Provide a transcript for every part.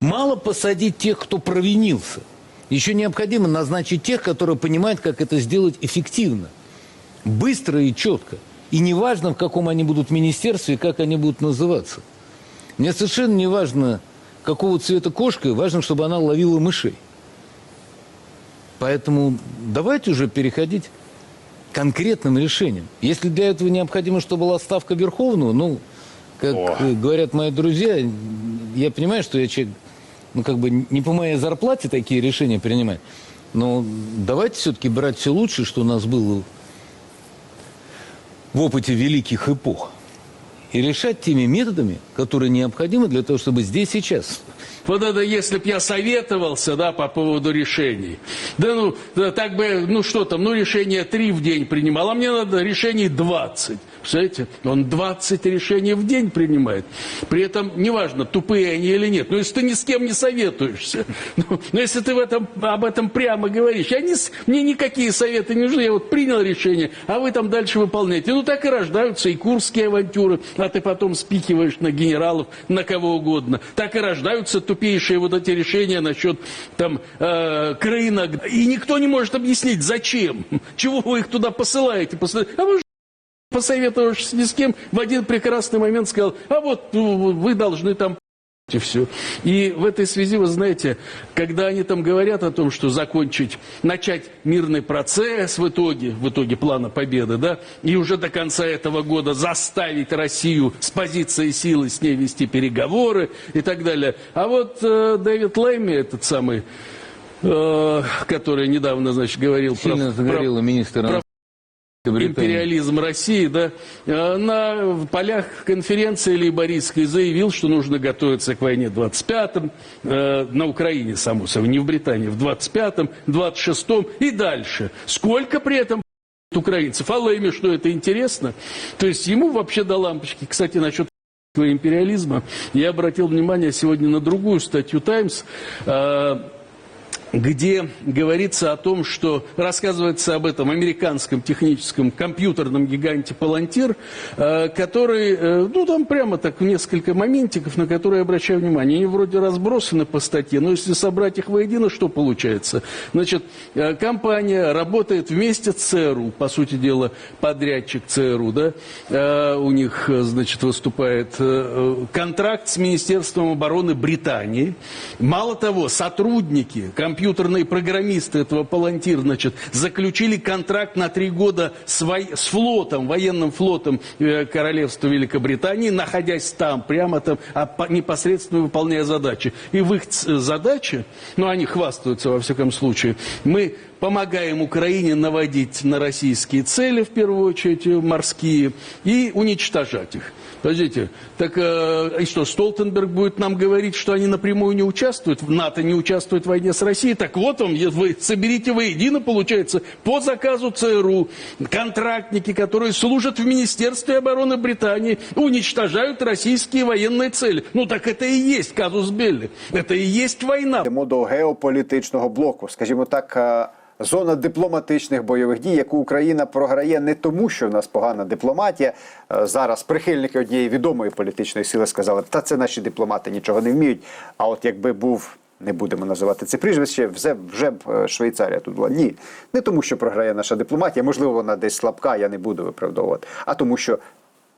Мало посадить тех, кто провинился. Еще необходимо назначить тех, которые понимают, как это сделать эффективно, быстро и четко. И неважно, в каком они будут министерстве и как они будут называться. Мне совершенно не важно, какого цвета кошка, важно, чтобы она ловила мышей. Поэтому давайте уже переходить к конкретным решениям. Если для этого необходимо, чтобы была ставка Верховного, ну, как О. говорят мои друзья, я понимаю, что я человек, ну, как бы не по моей зарплате такие решения принимать, но давайте все-таки брать все лучшее, что у нас было в опыте великих эпох, И решать теми методами, которые необходимы для того, чтобы здесь сейчас Вот это если б я советовался, да, по поводу решений. Да ну, да, так бы, ну что там, ну решение три в день принимал, а мне надо решений 20. Представляете? Он 20 решений в день принимает. При этом неважно, тупые они или нет. Но если ты ни с кем не советуешься, ну, но если ты в этом, об этом прямо говоришь, я не, мне никакие советы не нужны, я вот принял решение, а вы там дальше выполняете. Ну так и рождаются и курские авантюры, а ты потом спикиваешь на генералов, на кого угодно. Так и рождаются тупейшие вот эти решения насчет там э, рынок. И никто не может объяснить, зачем, чего вы их туда посылаете. Посылаете. А вы посоветовавшись ни с кем, в один прекрасный момент сказал, а вот ну, вы должны там и все. И в этой связи, вы знаете, когда они там говорят о том, что закончить, начать мирный процесс в итоге, в итоге плана победы, да, и уже до конца этого года заставить Россию с позиции силы с ней вести переговоры и так далее. А вот э, Дэвид Лэйми, этот самый, э, который недавно, значит, говорил сильно про, загорела министр про-. Империализм России, да, э, на полях конференции лейбористской заявил, что нужно готовиться к войне в 25-м, э, на Украине, само собой, не в Британии, в 25-м, 26-м и дальше. Сколько при этом украинцев? А Лэйме, что это интересно? То есть ему вообще до лампочки. Кстати, насчет империализма, я обратил внимание сегодня на другую статью «Таймс», э, где говорится о том, что рассказывается об этом американском техническом компьютерном гиганте Palantir, э, который, э, ну там прямо так несколько моментиков, на которые обращаю внимание. Они вроде разбросаны по статье, но если собрать их воедино, что получается? Значит, э, компания работает вместе с ЦРУ, по сути дела, подрядчик ЦРУ, да, у них, значит, выступает контракт с Министерством обороны Британии. Мало того, сотрудники, компьютерные программисты этого Палантир, значит, заключили контракт на три года с, вой- с флотом, военным флотом э, Королевства Великобритании, находясь там, прямо там, а по- непосредственно выполняя задачи. И в их задаче, ну они хвастаются во всяком случае, мы помогаем Украине наводить на российские цели, в первую очередь э, морские, и уничтожать их. Подождите, так э, и что, Столтенберг будет нам говорить, что они напрямую не участвуют, в НАТО не участвует в войне с Россией? Так вот он, вы соберите воедино, получается, по заказу ЦРУ, контрактники, которые служат в Министерстве обороны Британии, уничтожают российские военные цели. Ну так это и есть казус Белли, это и есть война. Йдемо до геополітичного блоку, скажімо так. Зона дипломатичних бойових дій, яку Україна програє не тому, що в нас погана дипломатія. Е, Зараз прихильники однієї відомої політичної сили сказали, та це наші дипломати нічого не вміють. А от якби був, не будемо називати це прізвище, вже, вже б е, Швейцарія тут була. Ні, не тому, що програє наша дипломатія, можливо, вона десь слабка, я не буду виправдовувати, а тому, що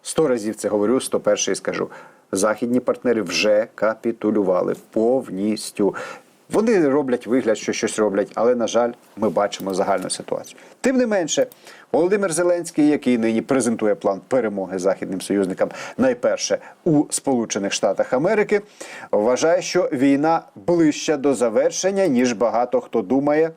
Сто разів це говорю, сто перший скажу. Західні партнери вже капітулювали повністю. Вони роблять вигляд, що щось роблять, але, на жаль, ми бачимо загальну ситуацію. Тим не менше, Володимир Зеленський, який нині презентує план перемоги західним союзникам, найперше у Сполучених Штатах Америки, вважає, що війна ближча до завершення, ніж багато хто думає.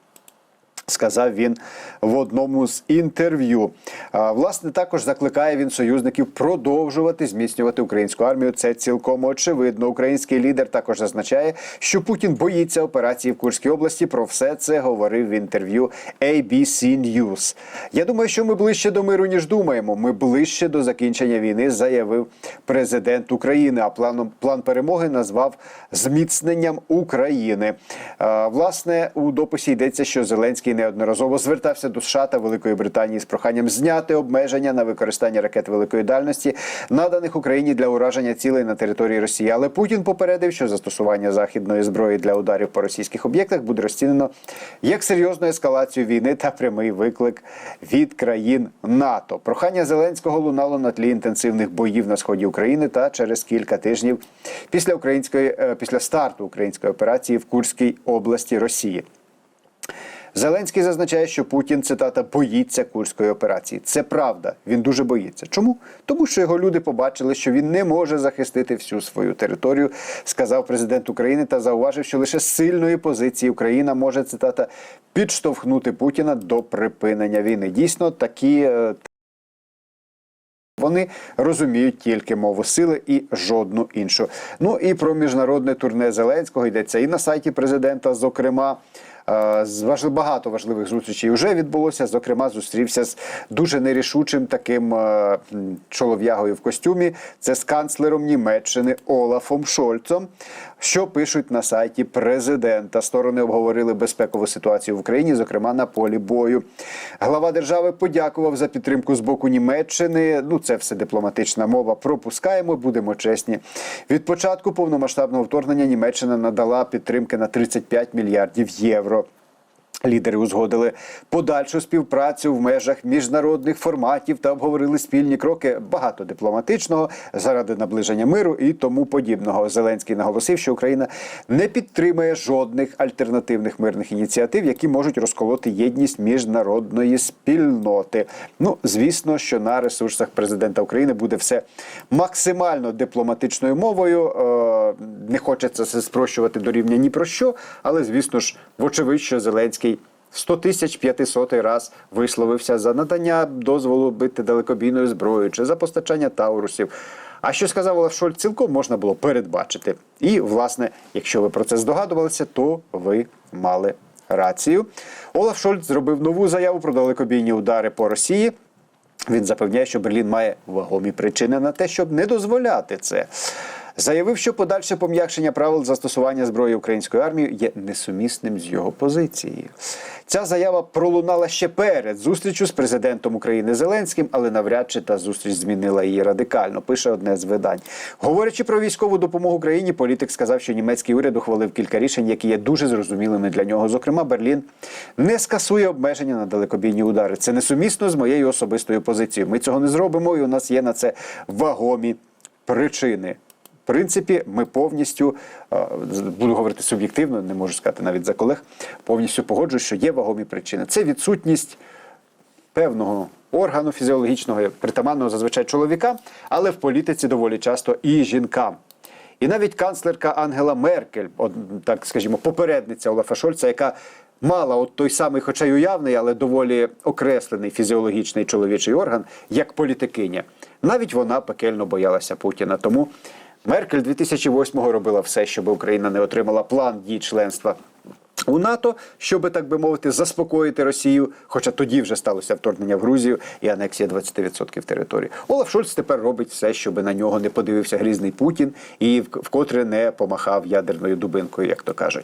Сказав він в одному з інтерв'ю. Власне, також закликає він союзників продовжувати зміцнювати українську армію. Це цілком очевидно. Український лідер також зазначає, що Путін боїться операції в Курській області. Про все це говорив в інтерв'ю ABC News. Я думаю, що ми ближче до миру ніж думаємо. Ми ближче до закінчення війни, заявив президент України. А планом план перемоги назвав зміцненням України. Власне, у дописі йдеться, що Зеленський неодноразово звертався до США та Великої Британії з проханням зняти обмеження на використання ракет великої дальності, наданих Україні для ураження цілей на території Росії. Але Путін попередив, що застосування західної зброї для ударів по російських об'єктах буде розцінено як серйозну ескалацію війни та прямий виклик від країн НАТО. Прохання Зеленського лунало на тлі інтенсивних боїв на сході України та через кілька тижнів після української е, після старту української операції в Курській області Росії. Зеленський зазначає, що Путін цитата боїться курської операції. Це правда. Він дуже боїться. Чому? Тому що його люди побачили, що він не може захистити всю свою територію, сказав президент України та зауважив, що лише з сильної позиції Україна може цитата підштовхнути Путіна до припинення війни. Дійсно, такі. е, вони розуміють тільки мову сили і жодну іншу. Ну і про міжнародне турне Зеленського йдеться і на сайті президента. Зокрема, з багато важливих зустрічей вже відбулося. Зокрема, зустрівся з дуже нерішучим таким е, чолов'ягою в костюмі. Це з канцлером Німеччини Олафом Шольцом. Що пишуть на сайті президента? Сторони обговорили безпекову ситуацію в Україні, зокрема на полі бою. Глава держави подякував за підтримку з боку Німеччини. Ну, це все дипломатична мова. Пропускаємо, будемо чесні. Від початку повномасштабного вторгнення Німеччина надала підтримки на 35 мільярдів євро. Лідери узгодили подальшу співпрацю в межах міжнародних форматів та обговорили спільні кроки багато дипломатичного заради наближення миру і тому подібного. Зеленський наголосив, що Україна не підтримує жодних альтернативних мирних ініціатив, які можуть розколоти єдність міжнародної спільноти. Ну, звісно, що на ресурсах президента України буде все максимально дипломатичною мовою. Е, Не хочеться це спрощувати до рівня ні про що, але звісно ж, вочевидь, що Зеленський 100 тисяч 500 раз висловився за надання дозволу бити далекобійною зброєю чи за постачання таурусів. А що сказав Олаф Шольц, цілком можна було передбачити. І, власне, якщо ви про це здогадувалися, то ви мали рацію. Олаф Шольц зробив нову заяву про далекобійні удари по Росії. Він запевняє, що Берлін має вагомі причини на те, щоб не дозволяти це. Заявив, що подальше пом'якшення правил застосування зброї української армії є несумісним з його позицією. Ця заява пролунала ще перед зустрічю з президентом України Зеленським, але навряд чи та зустріч змінила її радикально. Пише одне з видань. Говорячи про військову допомогу країні, політик сказав, що німецький уряд ухвалив кілька рішень, які є дуже зрозумілими для нього. Зокрема, Берлін не скасує обмеження на далекобійні удари. Це несумісно з моєю особистою позицією. Ми цього не зробимо, і у нас є на це вагомі причини. Принципі, ми повністю е, буду говорити суб'єктивно, не можу сказати навіть за колег. Повністю погоджуюсь, що є вагомі причини. Це відсутність певного органу фізіологічного, притаманного зазвичай чоловікам, але в політиці доволі часто і жінкам. І навіть канцлерка Ангела Меркель, от, так скажімо, попередниця Олафа Шольца, яка мала от той самий, хоча й уявний, але доволі окреслений фізіологічний чоловічий орган, як політикиня, навіть вона пекельно боялася Путіна. Тому Меркель 2008-го робила все, щоб Україна не отримала план дій членства у НАТО, щоб так би мовити, заспокоїти Росію. Хоча тоді вже сталося вторгнення в Грузію і анексія 20% території. Олаф Шольц тепер робить все, щоб на нього не подивився грізний Путін і вкотре не помахав ядерною дубинкою, як то кажуть.